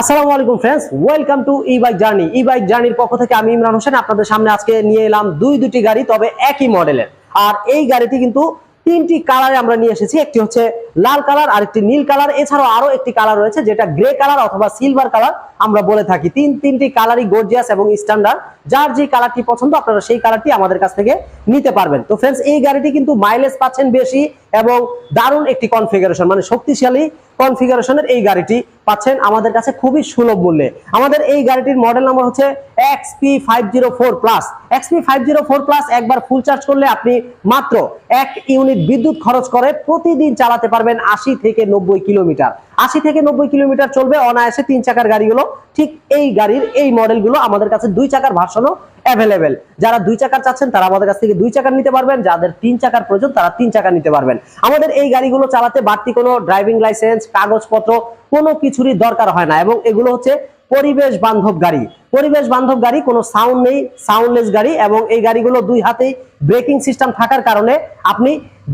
আসসালামু আলাইকুম friends welcome to E bike journey E bike জার্নির পক্ষ থেকে আমি ইমরান হোসেন, আপনাদের সামনে আজকে নিয়ে এলাম দুই, দুটি গাড়ি, তবে একই মডেলের আর এই গাড়িটি কিন্তু তিনটি কালারে আমরা নিয়ে এসেছি, একটি হচ্ছে লাল কালার আর একটি নীল কালার এছাড়াও আরও একটি কালার রয়েছে, যেটা গ্রে কালার অথবা সিলভার কালার আমরা বলে থাকি। তিন, তিনটি কালারই গর্জিয়াস এবং স্ট্যান্ডার্ড যার যে কালারটি পছন্দ, আপনারা সেই কালারটি আমাদের কাছ থেকে নিতে পারবেন। তো ফ্রেন্ডস এই গাড়িটি কিন্তু মাইলেজ পাচ্ছেন বেশি এবং দারুণ একটি কনফিগারেশন মানে শক্তিশালী কনফিগারেশনের এই গাড়িটি পাচ্ছেন আমাদের কাছে খুবই সুলভ মূল্যে। আমাদের এই গাড়িটির মডেল নাম্বার হচ্ছে XP five zero four plus XP five zero four plus একবার ফুল চার্জ করলে আপনি মাত্র এক ইউনিট বিদ্যুৎ খরচ করে প্রতিদিন চালাতে পারবেন আশি থেকে নব্বই কিলোমিটার। আশি থেকে নব্বই কিলোমিটার চলবে, অনায়াসে তিন চাকার গাড়িগুলো। ঠিক এই গাড়ির, এই মডেলগুলো আমাদের কাছে দুই চাকার ভার্সনও অ্যাভেলেবেল যারা দুই চাকার চাচ্ছেন, তারা আমাদের কাছ থেকে দুই চাকার নিতে পারবেন। যাদের তিন চাকার প্রয়োজন, তারা তিন চাকা নিতে পারবেন। আমাদের এই গাড়িগুলো চালাতে বাড়তি কোনো ড্রাইভিং লাইসেন্স কাগজপত্র, কোনো কিছুরই দরকার হয় না। এবং এগুলো হচ্ছে পরিবেশ বান্ধব গাড়ি। পরিবেশ বান্ধব গাড়ি, কোনো সাউন্ড নেই সাউন্ডলেস গাড়ি। এবং এই গাড়িগুলো দুই হাতেই ব্রেকিং সিস্টেম থাকার কারণে আপনি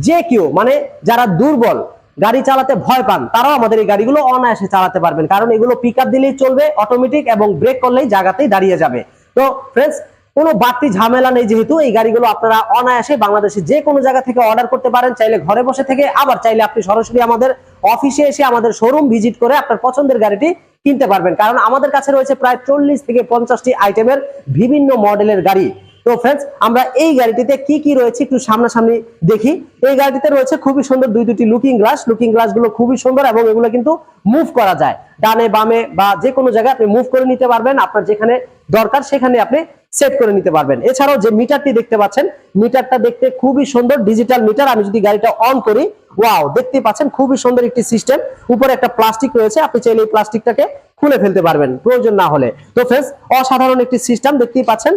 যে কেউ মানে যারা দুর্বল গাড়ি চালাতে ভয় পান, তারাও আমাদের এই গাড়িগুলো অনায়াসে চালাতে পারবেন। কারণ এগুলো পিক দিলেই চলবে অটোমেটিক এবং ব্রেক করলেই জায়গাতেই দাঁড়িয়ে যাবে। তো ফ্রেন্ডস কোনো বাড়তি ঝামেলা নেই যেহেতু, এই গাড়িগুলো আপনারা অনায়াসে বাংলাদেশে যে কোনো জায়গা থেকে অর্ডার করতে পারেন, চাইলে ঘরে বসে থেকে, আবার চাইলে আপনি সরাসরি আমাদের অফিসে এসে আমাদের শোরুম ভিজিট করে আপনার পছন্দের গাড়িটি কিনতে পারবেন। কারণ আমাদের কাছে রয়েছে প্রায় চল্লিশ থেকে পঞ্চাশটি আইটেমের বিভিন্ন মডেলের গাড়ি। তো ফ্রেন্ডস আমরা এই গাড়িটিতে কি কি রয়েছে একটু সামনাসামনি দেখি। এই গাড়িটিতে রয়েছে খুবই সুন্দর দুই দুটি লুকিং গ্লাস লুকিং গ্লাসগুলো খুবই সুন্দর এবং এগুলো কিন্তু মুভ করা যায়। ডানে, বামে বা যে কোনো জায়গায় আপনি মুভ করে নিতে পারবেন। আপনার যেখানে দরকার সেখানে আপনি সেট করে নিতে পারবেন। এছাড়াও যে মিটারটি দেখতে পাচ্ছেন মিটারটা দেখতে খুবই সুন্দর ডিজিটাল মিটার আমি যদি গাড়িটা অন করি ওয়াও দেখতে পাচ্ছেন খুবই সুন্দর একটি সিস্টেম উপরে একটা প্লাস্টিক রয়েছে। আপনি চাইলে এই প্লাস্টিকটাকে খুলে ফেলতে পারবেন, প্রয়োজন না হলে। তো ফ্রেন্ডস অসাধারণ একটি সিস্টেম দেখতেই পাচ্ছেন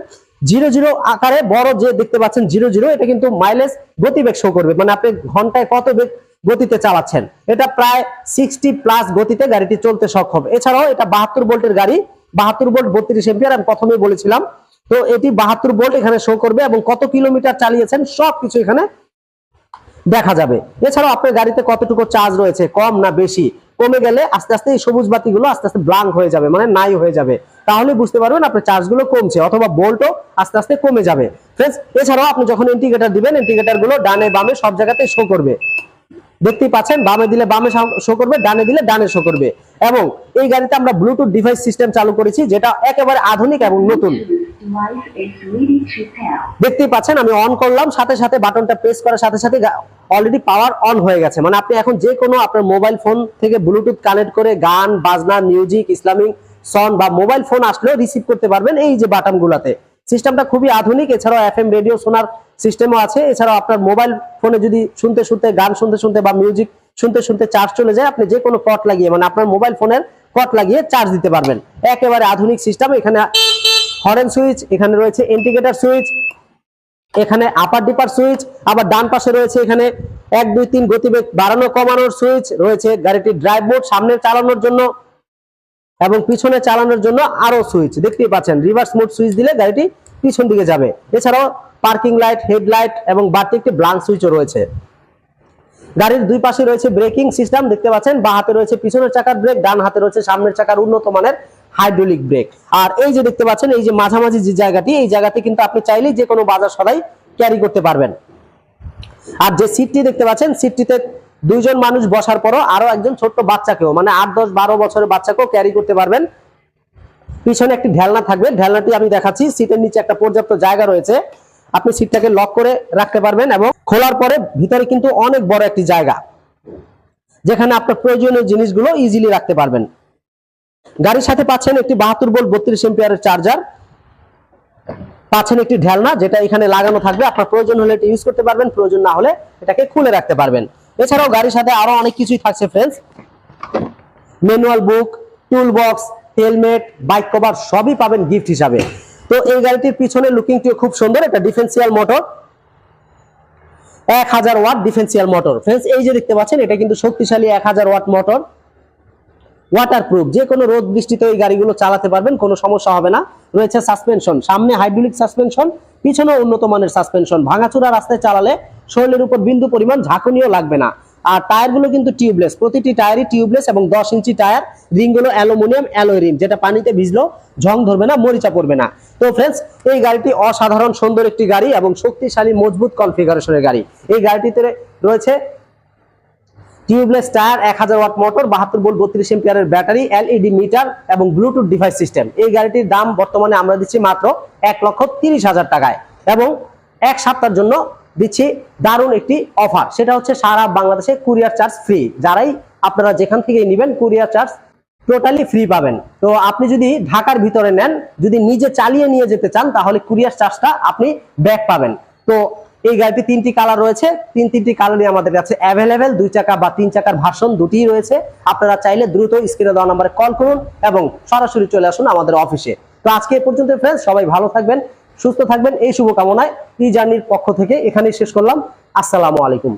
জিরো জিরো আকারে বড় যে দেখতে পাচ্ছেন জিরো জিরো, এটা কিন্তু মাইলেজ গতিবেগ শো করবে। মানে আপনি ঘন্টায় কত বেগ গতিতে চালাচ্ছেন? এটা প্রায় সিক্সটি প্লাস গতিতে গাড়িটি চলতে সক্ষম। এছাড়াও এটা বাহাত্তর ভোল্টের গাড়ি, বাহাত্তর ভোল্ট বত্রিশ এম্পিয়ার আমি প্রথমেই বলেছিলাম। তো এটি বাহাত্তর ভোল্ট এখানে শো করবে এবং কত কিলোমিটার চালিয়েছেন সবকিছু এখানে দেখা যাবে। এছাড়াও আপনার গাড়িতে কতটুকু চার্জ রয়েছে? কম না বেশি? কমে গেলে আস্তে আস্তে এই সবুজ বাতিগুলো আস্তে আস্তে ব্লাঙ্ক হয়ে যাবে মানে নাই হয়ে যাবে। তাহলে বুঝতে পারবেন আপনার চার্জগুলো কমছে, অথবা বোল্টও আস্তে আস্তে কমে যাবে। ফ্রেন্ডস এছাড়াও আপনি যখন ইন্ডিকেটার দিবেন ইন্ডিকেটারগুলো ডানে বামে সব জায়গাতে শো করবে। দেখতেই পাচ্ছেন, বামে দিলে বামে শো করবে, ডানে দিলে ডানে শো করবে। এবং এই গাড়িতে আমরা ব্লুটুথ ডিভাইস সিস্টেম চালু করেছি, যেটা একেবারে আধুনিক এবং নতুন। দেখতেই পাচ্ছেন, আমি অন করলাম, সাথে সাথে বাটনটা প্রেস করার সাথে সাথে অলরেডি পাওয়ার অন হয়ে গেছে। মানে আপনি এখন যে কোনো আপনার মোবাইল ফোন থেকে ব্লুটুথ কানেক্ট করে গান, বাজনা মিউজিক ইসলামিক সন বা মোবাইল ফোন আসলেও রিসিভ করতে পারবেন এই যে বাটন গুলাতে। সিস্টেমটা খুবই আধুনিক, এছাড়াও এফএম রেডিও শোনার সিস্টেমও আছে। এছাড়াও আপনার মোবাইল ফোনে যদি শুনতে শুনতে গান শুনতে শুনতে বা মিউজিক শুনতে শুনতে চার্জ চলে যায়, আপনি যে কোনো কট লাগিয়ে মানে আপনার মোবাইল ফোনের কট লাগিয়ে চার্জ দিতে পারবেন। একেবারে আধুনিক সিস্টেম এখানে হরেন সুইচ, এখানে রয়েছে ইন্ডিকেটর সুইচ, এখানে আপার ডিপার সুইচ, আবার ডান পাশে রয়েছে এখানে এক, দুই, তিন গতিবেগ বাড়ানো কমানোর সুইচ, রয়েছে গাড়িটির ড্রাইভ মোড সামনে চালানোর জন্য এবং পিছনে চালানোর জন্য আরও সুইচ। দেখতেই পাচ্ছেন রিভার্স মোড সুইচ দিলে গাড়িটি পিছন দিকে যাবে। এছাড়াও পার্কিং লাইট হেডলাইট এবং বাড়তি একটি ব্লাঙ্ক সুইচও রয়েছে। গাড়ির দুই পাশে রয়েছে ব্রেকিং সিস্টেম দেখতে পাচ্ছেন, বা হাতে রয়েছে পিছনের চাকার ব্রেক ডান হাতে রয়েছে সামনের চাকার উন্নত মানের হাইড্রোলিক ব্রেক। আর এই যে দেখতে পাচ্ছেন, এই যে মাঝামাঝি যে জায়গাটি, এই জায়গাতে কিন্তু আপনি চাইলেই যে কোনো বাজার সদাই ক্যারি করতে পারবেন। আর যে সিটটি দেখতে পাচ্ছেন সিটটিতে দুইজন মানুষ বসার পরও আরও একজন ছোট্ট বাচ্চাকেও মানে আট, দশ, বারো বছরের বাচ্চাকেও ক্যারি করতে পারবেন। পিছনে একটি ঢেলনা থাকবে, ঢেলনাটি আমি দেখাচ্ছি। সিটের নিচে একটা পর্যাপ্ত জায়গা রয়েছে। আপনি সিটটাকে লক করে রাখতে পারবেন এবং খোলার পরে ভিতরে কিন্তু অনেক বড় একটি জায়গা, যেখানে আপনার প্রয়োজনীয় জিনিসগুলো ইজিলি রাখতে পারবেন। গাড়ির সাথে পাচ্ছেন একটি বাহাত্তর ভোল্ট বত্রিশ এম্পিয়ারের চার্জার পাচ্ছেন একটি ঢেলনা, যেটা এখানে লাগানো থাকবে। আপনার প্রয়োজন হলে এটা ইউজ করতে পারবেন, প্রয়োজন না হলে এটাকে খুলে রাখতে পারবেন। এছাড়াও গাড়ির সাথে আরও অনেক কিছুই থাকছে friends manual book tool box helmet bike cover সবই পাবেন গিফট হিসাবে। তো এই গাড়িটির পিছনে লুকিংটিও খুব সুন্দর, একটা ডিফেন্সিয়াল মোটর এক হাজার ওয়াট ডিফেন্সিয়াল মোটর ফ্রেন্ডস এই যে দেখতে পাচ্ছেন, এটা কিন্তু শক্তিশালী এক হাজার ওয়াট মোটর ওয়াটারপ্রুফ যে কোনো রোদ বৃষ্টিতে এই গাড়িগুলো চালাতে পারবেন, কোনো সমস্যা হবে না। রয়েছে সাসপেনশন সামনে হাইড্রোলিক সাসপেনশন পিছনে উন্নত মানের সাসপেনশন ভাঙাচোরা রাস্তায় চালালে শরীরের উপর বিন্দু পরিমাণ ঝাঁকুনিও লাগবে না। আর টায়ারগুলো কিন্তু টিউবলেস প্রতিটি টায়ারই টিউবলেস এবং দশ ইঞ্চি টায়ার, রিংগুলো অ্যালুমিনিয়াম অ্যালয় রিম যেটা পানিতে ভিজলো, ঝং ধরবে না, মরিচা পড়বে না। তো ফ্রেন্ডস এই গাড়িটি অসাধারণ, সুন্দর একটি গাড়ি এবং শক্তিশালী, মজবুত কনফিগারেশনের গাড়ি। এই গাড়িটিতে রয়েছে টিউবলেস টায়ার, এক হাজার ওয়াট মোটর, বাহাত্তর ভোল্ট, বত্রিশ এম্পিয়ারের ব্যাটারি, এলইডি মিটার এবং ব্লুটুথ ডিভাইস সিস্টেম। এই গাড়িটির দাম বর্তমানে আমরা দিচ্ছি মাত্র এক লক্ষ তিরিশ হাজার টাকায় এবং এক সপ্তাহের জন্য দিচ্ছি দারুণ একটি অফার। সেটা হচ্ছে সারা বাংলাদেশে কুরিয়ার চার্জ ফ্রি। যারাই আপনারা যেখান থেকে নেবেন কুরিয়ার চার্জ টোটালি ফ্রি পাবেন। তো আপনি যদি ঢাকার ভিতরে নেন, যদি নিজে চালিয়ে নিয়ে যেতে চান, তাহলে কুরিয়ার চার্জটা আপনি ব্যাক পাবেন। তো এই গাড়িটি তিনটি কালার রয়েছে। তিন তিনটি কালারই আমাদের কাছে অ্যাভেলেবেল দুই চাকা বা তিন চাকার ভাষণ দুটি রয়েছে। আপনারা চাইলে দ্রুত স্ক্রিনে দেওয়া নাম্বারে কল করুন এবং সরাসরি চলে আসুন আমাদের অফিসে তো আজকে পর্যন্ত ফ্রেন্ডস সবাই ভালো থাকবেন, সুস্থ থাকবেন। এই শুভকামনায় ই জার্নির পক্ষ থেকে এখানেই শেষ করলাম। আসসালামু আলাইকুম।